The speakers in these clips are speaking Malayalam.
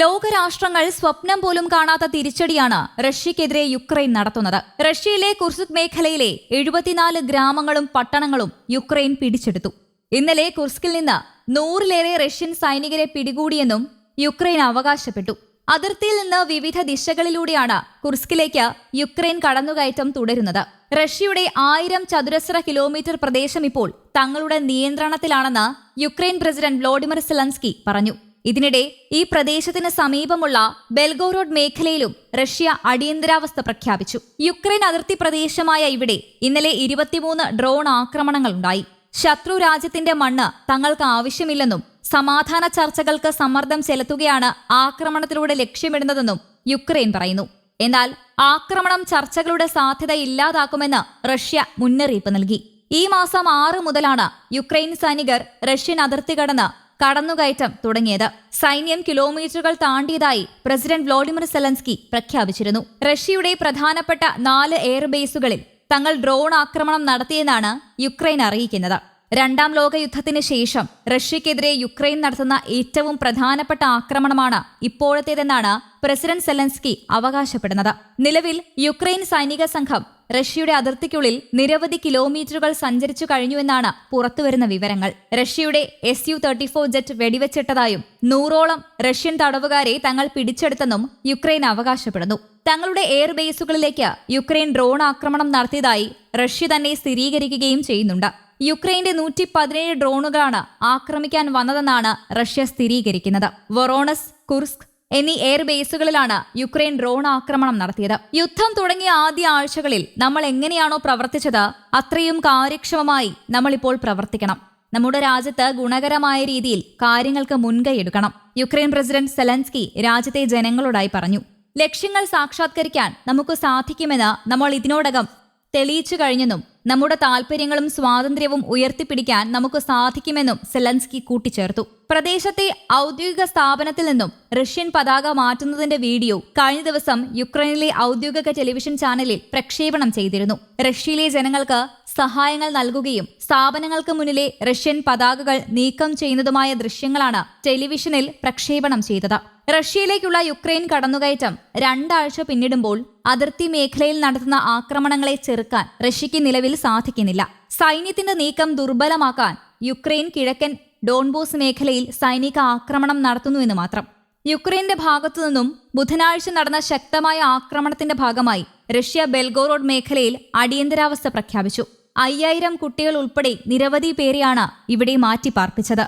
ലോകരാഷ്ട്രങ്ങൾ സ്വപ്നം പോലും കാണാത്ത തിരിച്ചടിയാണ് റഷ്യക്കെതിരെ യുക്രൈൻ നടത്തുന്നത്. റഷ്യയിലെ കുർസുക് മേഖലയിലെ എഴുപത്തിനാല് ഗ്രാമങ്ങളും പട്ടണങ്ങളും യുക്രൈൻ പിടിച്ചെടുത്തു. ഇന്നലെ കുർസ്കിൽ നിന്ന് നൂറിലേറെ റഷ്യൻ സൈനികരെ പിടികൂടിയെന്നും യുക്രൈൻ അവകാശപ്പെട്ടു. അതിർത്തിയിൽ നിന്ന് വിവിധ ദിശകളിലൂടെയാണ് കുർസ്കിലേക്ക് യുക്രൈൻ കടന്നുകയറ്റം തുടരുന്നത്. റഷ്യയുടെ ആയിരം ചതുരശ്ര കിലോമീറ്റർ പ്രദേശം ഇപ്പോൾ തങ്ങളുടെ നിയന്ത്രണത്തിലാണെന്ന് യുക്രൈൻ പ്രസിഡന്റ് വ്ളോഡിമിർ സെലൻസ്കി പറഞ്ഞു. ഇതിനിടെ ഈ പ്രദേശത്തിന് സമീപമുള്ള ബെൽഗോറോഡ് മേഖലയിലും റഷ്യ അടിയന്തരാവസ്ഥ പ്രഖ്യാപിച്ചു. യുക്രൈൻ അതിർത്തി പ്രദേശമായ ഇവിടെ ഇന്നലെ ഇരുപത്തിമൂന്ന് ഡ്രോൺ ആക്രമണങ്ങൾ ഉണ്ടായി. ശത്രു രാജ്യത്തിന്റെ മണ്ണ് തങ്ങൾക്ക് ആവശ്യമില്ലെന്നും സമാധാന ചർച്ചകൾക്ക് സമ്മർദ്ദം ചെലുത്തുകയാണ് ആക്രമണത്തിലൂടെ ലക്ഷ്യമിടുന്നതെന്നും യുക്രൈൻ പറയുന്നു. എന്നാൽ ആക്രമണം ചർച്ചകളുടെ സാധ്യത ഇല്ലാതാക്കുമെന്ന് റഷ്യ മുന്നറിയിപ്പ് നൽകി. ഈ മാസം ആറ് മുതലാണ് യുക്രൈൻ സൈനികർ റഷ്യൻ അതിർത്തി കടന്ന് കടന്നുകയറ്റം തുടങ്ങിയത്. സൈന്യം കിലോമീറ്ററുകൾ താണ്ടിയതായി പ്രസിഡന്റ് വ്ളോഡിമിർ സെലൻസ്കി പ്രഖ്യാപിച്ചിരുന്നു. റഷ്യയുടെ പ്രധാനപ്പെട്ട നാല് എയർബേസുകളിൽ തങ്ങൾ ഡ്രോൺ ആക്രമണം നടത്തിയെന്നാണ് യുക്രൈൻ അറിയിക്കുന്നത്. രണ്ടാം ലോക യുദ്ധത്തിന് ശേഷം റഷ്യക്കെതിരെ യുക്രൈൻ നടത്തുന്ന ഏറ്റവും പ്രധാനപ്പെട്ട ആക്രമണമാണ് ഇപ്പോഴത്തേതെന്നാണ് പ്രസിഡന്റ് സെലൻസ്കി അവകാശപ്പെടുന്നത്. നിലവിൽ യുക്രൈൻ സൈനിക സംഘം റഷ്യയുടെ അതിർത്തിക്കുള്ളിൽ നിരവധി കിലോമീറ്ററുകൾ സഞ്ചരിച്ചു കഴിഞ്ഞുവെന്നാണ് പുറത്തുവരുന്ന വിവരങ്ങൾ. റഷ്യയുടെ S U thirty four jet വെടിവെച്ചിട്ടതായും നൂറോളം റഷ്യൻ തടവുകാരെ തങ്ങൾ പിടിച്ചെടുത്തെന്നും യുക്രൈൻ അവകാശപ്പെടുന്നു. തങ്ങളുടെ എയർ ബേസുകളിലേക്ക് യുക്രൈൻ ഡ്രോൺ ആക്രമണം നടത്തിയതായി റഷ്യ തന്നെ സ്ഥിരീകരിക്കുകയും ചെയ്യുന്നുണ്ട്. യുക്രൈന്റെ നൂറ്റി പതിനേഴ് ഡ്രോണുകളാണ് ആക്രമിക്കാൻ വന്നതെന്നാണ് റഷ്യ സ്ഥിരീകരിക്കുന്നത്. വൊറോണസ് കുർസ്ക് എന്നീ എയർ ബേസുകളിലാണ് യുക്രൈൻ ഡ്രോൺ ആക്രമണം നടത്തിയത്. യുദ്ധം തുടങ്ങിയ ആദ്യ ആഴ്ചകളിൽ നമ്മൾ എങ്ങനെയാണോ പ്രവർത്തിച്ചത് അത്രയും കാര്യക്ഷമമായി നമ്മളിപ്പോൾ പ്രവർത്തിക്കണം. നമ്മുടെ രാജ്യത്ത് ഗുണകരമായ രീതിയിൽ കാര്യങ്ങൾക്ക് മുൻകൈയെടുക്കണം യുക്രൈൻ പ്രസിഡന്റ് സെലൻസ്കി രാജ്യത്തെ ജനങ്ങളോടായി പറഞ്ഞു ലക്ഷ്യങ്ങൾ സാക്ഷാത്കരിക്കാൻ നമുക്ക് സാധിക്കുമെന്ന് നമ്മൾ ഇതിനോടകം തെളിയിച്ചു കഴിഞ്ഞെന്നും നമ്മുടെ താൽപര്യങ്ങളും സ്വാതന്ത്ര്യവും ഉയർത്തിപ്പിടിക്കാൻ നമുക്ക് സാധിക്കുമെന്നും സെലൻസ്കി കൂട്ടിച്ചേർത്തു. പ്രദേശത്തെ ഔദ്യോഗിക സ്ഥാപനത്തിൽ നിന്നും റഷ്യൻ പതാക മാറ്റുന്നതിന്റെ വീഡിയോ കഴിഞ്ഞ ദിവസം യുക്രൈനിലെ ഔദ്യോഗിക ടെലിവിഷൻ ചാനലിൽ പ്രക്ഷേപണം ചെയ്തിരുന്നു. റഷ്യയിലെ ജനങ്ങൾക്ക് സഹായങ്ങൾ നൽകുകയും സ്ഥാപനങ്ങൾക്ക് മുന്നിലെ റഷ്യൻ പതാകകൾ നീക്കം ചെയ്യുന്നതുമായ ദൃശ്യങ്ങളാണ് ടെലിവിഷനിൽ പ്രക്ഷേപണം ചെയ്തത്. റഷ്യയിലേക്കുള്ള യുക്രൈൻ കടന്നുകയറ്റം രണ്ടാഴ്ച പിന്നിടുമ്പോൾ അതിർത്തി മേഖലയിൽ നടത്തുന്ന ആക്രമണങ്ങളെ ചെറുക്കാൻ റഷ്യയ്ക്ക് നിലവിൽ സാധിക്കുന്നില്ല. സൈന്യത്തിന്റെ നീക്കം ദുർബലമാക്കാൻ യുക്രൈൻ കിഴക്കൻ ഡോൺബോസ് മേഖലയിൽ സൈനിക ആക്രമണം നടത്തുന്നുവെന്ന് മാത്രം. യുക്രൈന്റെ ഭാഗത്തു നിന്നും ബുധനാഴ്ച നടന്ന ശക്തമായ ആക്രമണത്തിന്റെ ഭാഗമായി റഷ്യ ബെൽഗോറോഡ് മേഖലയിൽ അടിയന്തരാവസ്ഥ പ്രഖ്യാപിച്ചു. അയ്യായിരം കുട്ടികൾ ഉൾപ്പെടെ നിരവധി പേരെയാണ് ഇവിടെ മാറ്റിപ്പാർപ്പിച്ചത്.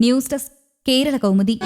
News desk Kerala Kaumudi.